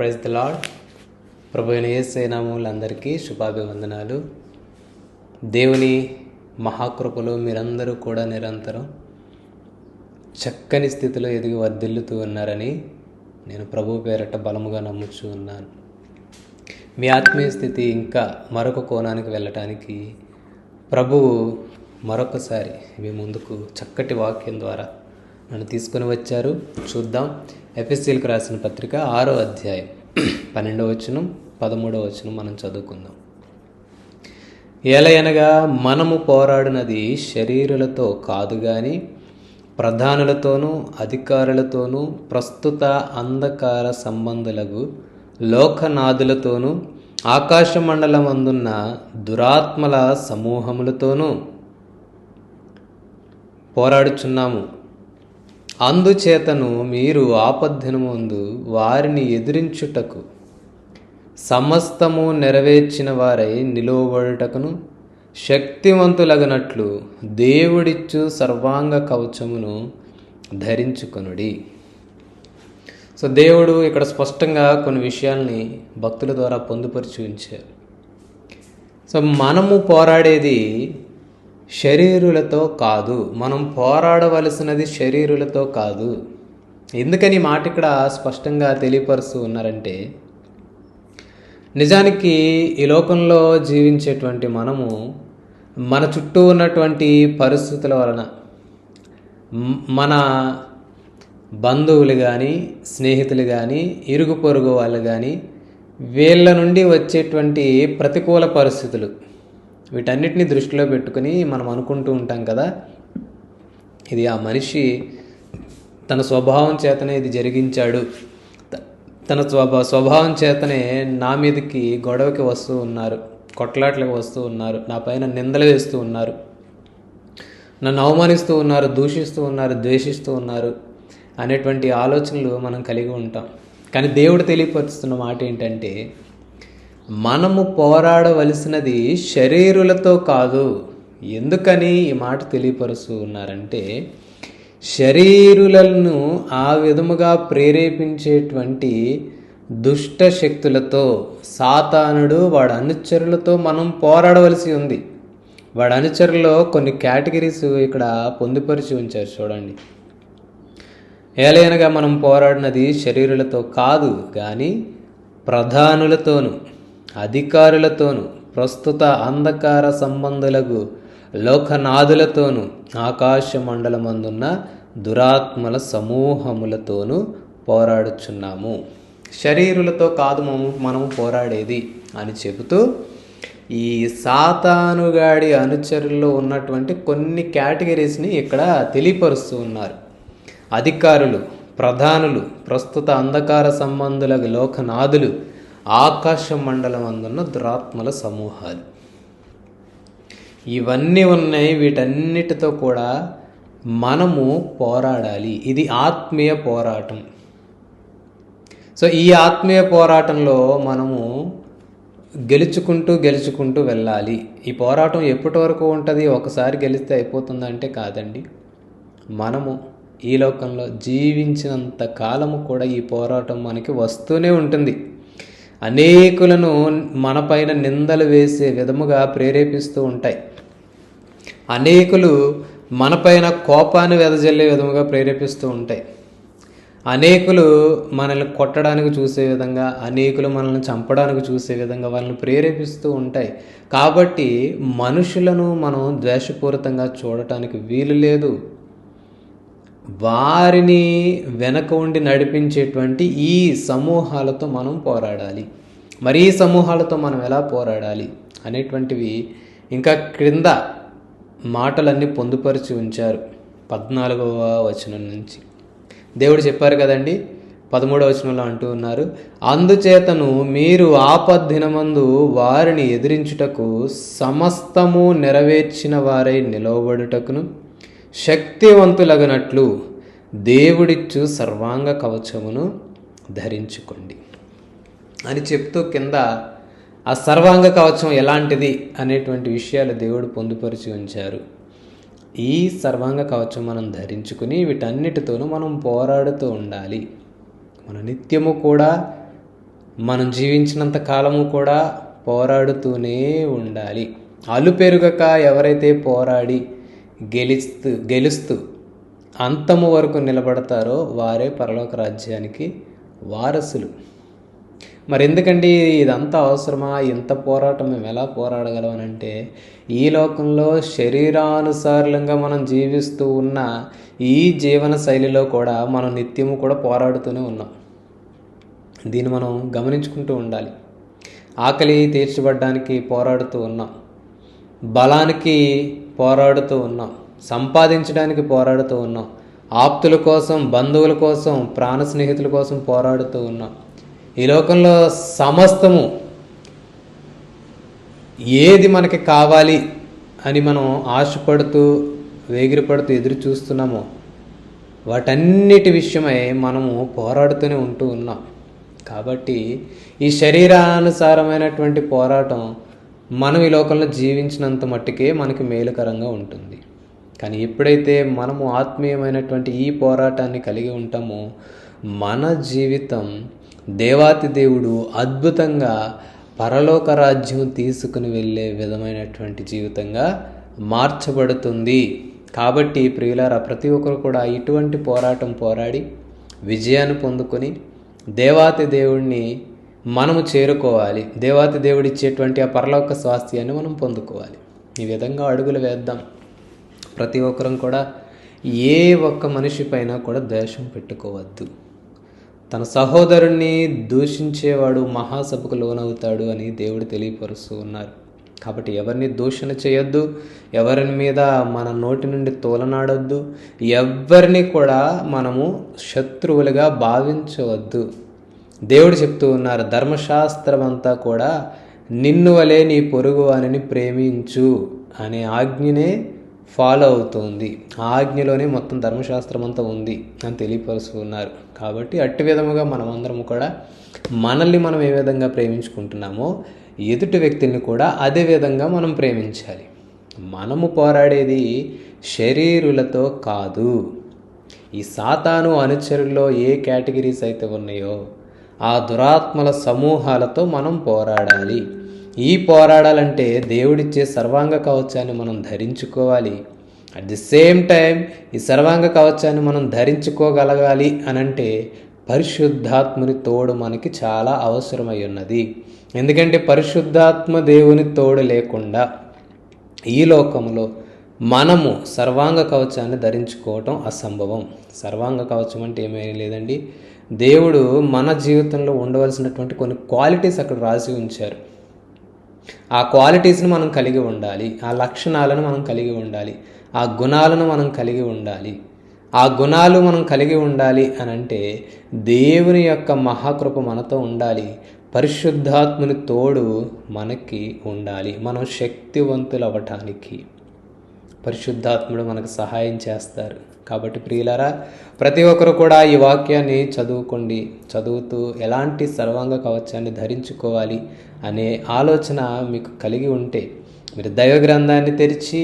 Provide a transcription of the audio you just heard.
Praise the lord ప్రభు అయిన ఏసేనాములందరికీ శుభాభివందనాలు. దేవుని మహాకృపలో మీరందరూ కూడా నిరంతరం చక్కని స్థితిలో ఎదిగి వర్ధిల్లుతూ ఉన్నారని నేను ప్రభు పేరట బలముగా నమ్ముచూ ఉన్నాను. మీ ఆత్మీయ స్థితి ఇంకా మరొక కోణానికి వెళ్ళటానికి ప్రభువు మరొకసారి మీ ముందుకు చక్కటి వాక్యం ద్వారా నన్ను తీసుకొని వచ్చారు. చూద్దాం. ఎఫ్ఎస్సీలకు రాసిన పత్రిక ఆరో అధ్యాయం పన్నెండవ వచనం పదమూడవ వచనం మనం చదువుకుందాం. ఏలయనగా మనము పోరాడినది శరీరులతో కాదు కానీ ప్రధానులతోనూ అధికారులతోనూ ప్రస్తుత అంధకార సంబంధులకు లోకనాథులతోనూ ఆకాశమండలం అందున్న దురాత్మల సమూహములతోనూ పోరాడుచున్నాము. అందుచేతను మీరు ఆపద్దినముందు వారిని ఎదిరించుటకు సమస్తము నెరవేర్చిన వారై నిలువబడుటకును శక్తివంతులగనట్లు దేవుడిచ్చు సర్వాంగ కవచమును ధరించుకొనుడి. సో దేవుడు ఇక్కడ స్పష్టంగా కొన్ని విషయాల్ని భక్తుల ద్వారా పొందుపరిచి ఉంచారు. సో మనము పోరాడేది శరీరులతో కాదు. మనం పోరాడవలసినది శరీరులతో కాదు. ఎందుకని మాట ఇక్కడ స్పష్టంగా తెలియపరుస్తూ ఉన్నారంటే నిజానికి ఈ లోకంలో జీవించేటువంటి మనము మన చుట్టూ ఉన్నటువంటి పరిస్థితుల వలన మన బంధువులు కానీ స్నేహితులు కానీ ఇరుగు పొరుగు వాళ్ళు కానీ వీళ్ళ నుండి వచ్చేటువంటి ప్రతికూల పరిస్థితులు. వీటన్నిటిని దృష్టిలో పెట్టుకుని మనం అనుకుంటూ ఉంటాం కదా. ఇది ఆ మనిషి తన స్వభావం చేతనే ఇది జరిగించాడు. త- తన స్వభా స్వభావం చేతనే నా మీదకి గొడవకి వస్తూ ఉన్నారు కొట్లాట్లకు వస్తూ ఉన్నారు నా పైన నిందలు వేస్తూ ఉన్నారు. నన్ను అవమానిస్తూ ఉన్నారు దూషిస్తూ ఉన్నారు ద్వేషిస్తూ ఉన్నారు అనేటువంటి ఆలోచనలు మనం కలిగి ఉంటాం. కానీ దేవుడు తెలియపరుస్తున్న మాట ఏంటంటే మనము పోరాడవలసినది శరీరులతో కాదు. ఎందుకని ఈ మాట తెలియపరుస్తూ ఉన్నారంటే శరీరులను ఆ విధముగా ప్రేరేపించేటువంటి దుష్ట శక్తులతో సాతానుడు వాడి అనుచరులతో మనం పోరాడవలసి ఉంది. వాడి అనుచరులో కొన్ని కేటగిరీస్ ఇక్కడ పొందుపరిచి ఉంచారు చూడండి. ఏలైనగా మనం పోరాడినది శరీరులతో కాదు కానీ ప్రధానులతోనూ. అధికారులతోనూ ప్రస్తుత అంధకార సంబంధులకు లోకనాథులతోనూ ఆకాశ మండలమందున్న దురాత్మల సమూహములతోనూ పోరాడుచున్నాము. శరీరులతో కాదు మనము మనము పోరాడేది అని చెబుతూ ఈ సాతానుగాడి అనుచరుల్లో ఉన్నటువంటి కొన్ని కేటగిరీస్ని ఇక్కడ తెలియపరుస్తూ ఉన్నారు. అధికారులు ప్రధానులు ప్రస్తుత అంధకార సంబంధులకు లోకనాథులు ఆకాశ మండలం అందున్న దురాత్మల సమూహాలు. ఇవన్నీ ఉన్నాయి వీటన్నిటితో కూడా మనము పోరాడాలి. ఇది ఆత్మీయ పోరాటం. సో ఈ ఆత్మీయ పోరాటంలో మనము గెలుచుకుంటూ గెలుచుకుంటూ వెళ్ళాలి. ఈ పోరాటం ఎప్పటి వరకు ఉంటుంది? ఒకసారి గెలిస్తే అయిపోతుందంటే కాదండి. మనము ఈ లోకంలో జీవించినంత కాలము కూడా ఈ పోరాటం మనకి వస్తూనే ఉంటుంది. అనేకులను మనపైన నిందలు వేసే విధముగా ప్రేరేపిస్తూ ఉంటాయి. అనేకులు మనపైన కోపాన్ని వెదజల్లే విధముగా ప్రేరేపిస్తూ ఉంటాయి. అనేకులు మనల్ని కొట్టడానికి చూసే విధంగా అనేకులు మనల్ని చంపడానికి చూసే విధంగా వాళ్ళని ప్రేరేపిస్తూ ఉంటాయి. కాబట్టి మనుషులను మనం ద్వేషపూరితంగా చూడటానికి వీలు లేదు. వారిని వెనక ఉండి నడిపించేటువంటి ఈ సమూహాలతో మనం పోరాడాలి. మరీ సమూహాలతో మనం ఎలా పోరాడాలి అనేటువంటివి ఇంకా క్రింద మాటలన్నీ పొందుపరిచి ఉంచారు పద్నాలుగవ వచనం నుంచి. దేవుడు చెప్పారు కదండి పదమూడవ వచనంలో అంటూ ఉన్నారు అందుచేతను మీరు ఆపద్దినమందు వారిని ఎదిరించుటకు సమస్తము నెరవేర్చిన వారై నిలవబడుటకును శక్తివంతులగనట్లు దేవుడిచ్చు సర్వాంగ కవచమును ధరించుకోండి. అని చెప్తూ కింద ఆ సర్వాంగ కవచం ఎలాంటిది అనేటువంటి విషయాలు దేవుడు పొందుపరిచి ఉంచారు. ఈ సర్వాంగ కవచం మనం ధరించుకుని వీటన్నిటితోనూ మనం పోరాడుతూ ఉండాలి. మన నిత్యము కూడా మనం జీవించినంత కాలము కూడా పోరాడుతూనే ఉండాలి. అలుపెరుగక ఎవరైతే పోరాడి గెలుస్తూ గెలుస్తూ అంతము వరకు నిలబడతారో వారే పరలోక రాజ్యానికి వారసులు. మరి ఎందుకండి ఇదంతా అవసరమా? ఇంత పోరాటం మేము ఎలా పోరాడగలం అని అంటే ఈ లోకంలో శరీరానుసారంగా మనం జీవిస్తూ ఉన్న ఈ జీవన శైలిలో కూడా మనం నిత్యము కూడా పోరాడుతూనే ఉన్నాం. దీన్ని మనం గమనించుకుంటూ ఉండాలి. ఆకలి తీర్చబడ్డానికి పోరాడుతూ ఉన్నాం. బలానికి పోరాడుతూ ఉన్నాం. సంపాదించడానికి పోరాడుతూ ఉన్నాం. ఆప్తుల కోసం బంధువుల కోసం ప్రాణ స్నేహితుల కోసం పోరాడుతూ ఉన్నాం. ఈ లోకంలో సమస్తము ఏది మనకి కావాలి అని మనం ఆశపడుతూ వేగిరపడుతూ ఎదురు చూస్తున్నామో వాటన్నిటి విషయమై మనము పోరాడుతూనే ఉంటూ ఉన్నాం. కాబట్టి ఈ శరీరానుసారమైనటువంటి పోరాటం మనం ఈ లోకంలో జీవించినంత మట్టుకే మనకి మేలుకరంగా ఉంటుంది. కానీ ఎప్పుడైతే మనము ఆత్మీయమైనటువంటి ఈ పోరాటాన్ని కలిగి ఉంటామో మన జీవితం దేవాతి దేవుడు అద్భుతంగా పరలోక రాజ్యం తీసుకుని వెళ్ళే విధమైనటువంటి జీవితంగా మార్చబడుతుంది. కాబట్టి ప్రియులారా ప్రతి ఒక్కరు కూడా ఇటువంటి పోరాటం పోరాడి విజయాన్ని పొందుకొని దేవాతి దేవుడిని మనము చేరుకోవాలి. దేవాతి దేవుడు ఇచ్చేటువంటి ఆ పరలోక స్వాస్థ్యాన్ని మనం పొందుకోవాలి. ఈ విధంగా అడుగులు వేద్దాం. ప్రతి ఒక్కరం కూడా ఏ ఒక్క మనిషి పైన కూడా ద్వేషం పెట్టుకోవద్దు. తన సహోదరుణ్ణి దూషించేవాడు మహాసభకు లోనవుతాడు అని దేవుడు తెలియపరుస్తూ ఉన్నారు. కాబట్టి ఎవరిని దూషణ చేయొద్దు ఎవరిని మీద మన నోటి నుండి తోలనాడొద్దు ఎవరిని కూడా మనము శత్రువులుగా భావించవద్దు. దేవుడు చెప్తూ ఉన్నారు ధర్మశాస్త్రం అంతా కూడా నిన్ను వలే నీ పొరుగు వారిని ప్రేమించు అనే ఆజ్ఞనే ఫాలో అవుతుంది. ఆ ఆజ్ఞలోనే మొత్తం ధర్మశాస్త్రం అంతా ఉంది అని తెలియపరుస్తున్నారు కాబట్టి అట్టి విధముగా మనమందరం కూడా మనల్ని మనం ఏ విధంగా ప్రేమించుకుంటున్నామో ఎదుటి వ్యక్తుల్ని కూడా అదే విధంగా మనం ప్రేమించాలి. మనము పోరాడేది శరీరులతో కాదు. ఈ సాతాను అనుచరుల్లో ఏ కేటగిరీస్ అయితే ఉన్నాయో ఆ దురాత్మల సమూహాలతో మనం పోరాడాలి. ఈ పోరాడాలంటే దేవుడిచ్చే సర్వాంగ కవచాన్ని మనం ధరించుకోవాలి. అట్ ది సేమ్ టైం ఈ సర్వాంగ కవచాన్ని మనం ధరించుకోగలగాలి అనంటే పరిశుద్ధాత్ముని తోడు మనకి చాలా అవసరమై ఉన్నది ఎందుకంటే పరిశుద్ధాత్మ దేవుని తోడు లేకుండా ఈ లోకంలో మనము సర్వాంగ కవచాన్ని ధరించుకోవటం అసంభవం. సర్వాంగ కవచం అంటే ఏమీ లేదండి. దేవుడు మన జీవితంలో ఉండవలసినటువంటి కొన్ని క్వాలిటీస్ అక్కడ రాసి ఉంచారు. ఆ క్వాలిటీస్ని మనం కలిగి ఉండాలి ఆ లక్షణాలను మనం కలిగి ఉండాలి ఆ గుణాలను మనం కలిగి ఉండాలి. ఆ గుణాలు మనం కలిగి ఉండాలి అని అంటే దేవుని యొక్క మహాకృప మనతో ఉండాలి. పరిశుద్ధాత్ముని తోడు మనకి ఉండాలి. మనం శక్తివంతులు అవ్వటానికి పరిశుద్ధాత్ముడు మనకు సహాయం చేస్తారు. కాబట్టి ప్రియులారా ప్రతి ఒక్కరు కూడా ఈ వాక్యాన్ని చదువుకోండి. చదువుతూ ఎలాంటి సర్వాంగ కవచాన్ని ధరించుకోవాలి అనే ఆలోచన మీకు కలిగి ఉంటే మీరు దైవ గ్రంథాన్ని తెరిచి